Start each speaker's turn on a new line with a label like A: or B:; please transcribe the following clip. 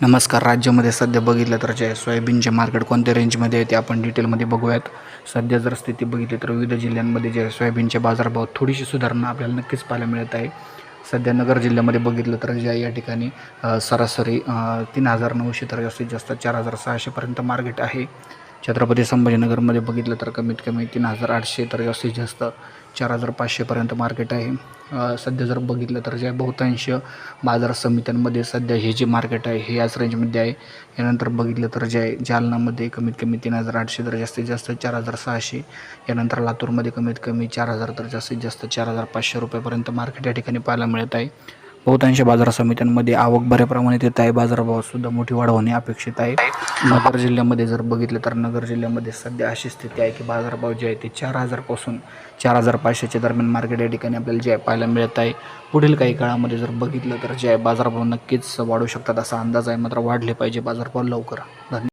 A: नमस्कार राज्यामध्ये सध्या बघितलं तर जे सोयाबीनचे मार्केट कोणत्या रेंजमध्ये आहे ते आपण डिटेलमध्ये बघूयात. सध्या जर स्थिती बघितली तर विविध जिल्ह्यांमध्ये जे सोयाबीनचे बाजारभाव थोडीशी सुधारणा आपल्याला नक्कीच पाहायला मिळत आहे. सध्या नगर जिल्ह्यामध्ये बघितलं तर जे या ठिकाणी सरासरी तीन हजार नऊशे तर जास्तीत जास्त चार हजार सहाशेपर्यंत मार्केट आहे. छत्रपती संभाजीनगरमध्ये बघितलं तर कमीत कमी तीन हजार आठशे तर जास्तीत जास्त चार हजार पाचशेपर्यंत मार्केट आहे. सध्या जर बघितलं तर जे बहुतांश बाजार समित्यांमध्ये सध्या हे जे मार्केट आहे हे याच रेंजमध्ये आहे. यानंतर बघितलं तर जे आहे जालनामध्ये कमीत कमी तीन हजार आठशे तर जास्तीत जास्त चार हजार सहाशे. यानंतर लातूरमध्ये कमीत कमी चार हजार तर जास्तीत जास्त चार हजार पाचशे रुपयापर्यंत मार्केट या ठिकाणी पाहायला मिळत आहे. बहुतांश बाजार समित्यांमध्ये आवक बऱ्या प्रमाणात येत आहे बाजारभावात मोठी वाढ होणे अपेक्षित आहे. नगर जिल्ह्यामध्ये जर बघितलं तर नगर जिल्ह्यामध्ये सध्या अशी स्थिती आहे की बाजारभाव जे आहे ते चार हजारपासून चार हजार पाचशेच्या दरम्यान मार्केट या ठिकाणी आपल्याला जे आहे पाहायला मिळत आहे. पुढील काही काळामध्ये जर बघितलं तर जे आहे बाजारभाव नक्कीच वाढू शकतात असा अंदाज आहे. मात्र वाढले पाहिजे बाजारभाव लवकर. धन्यवाद.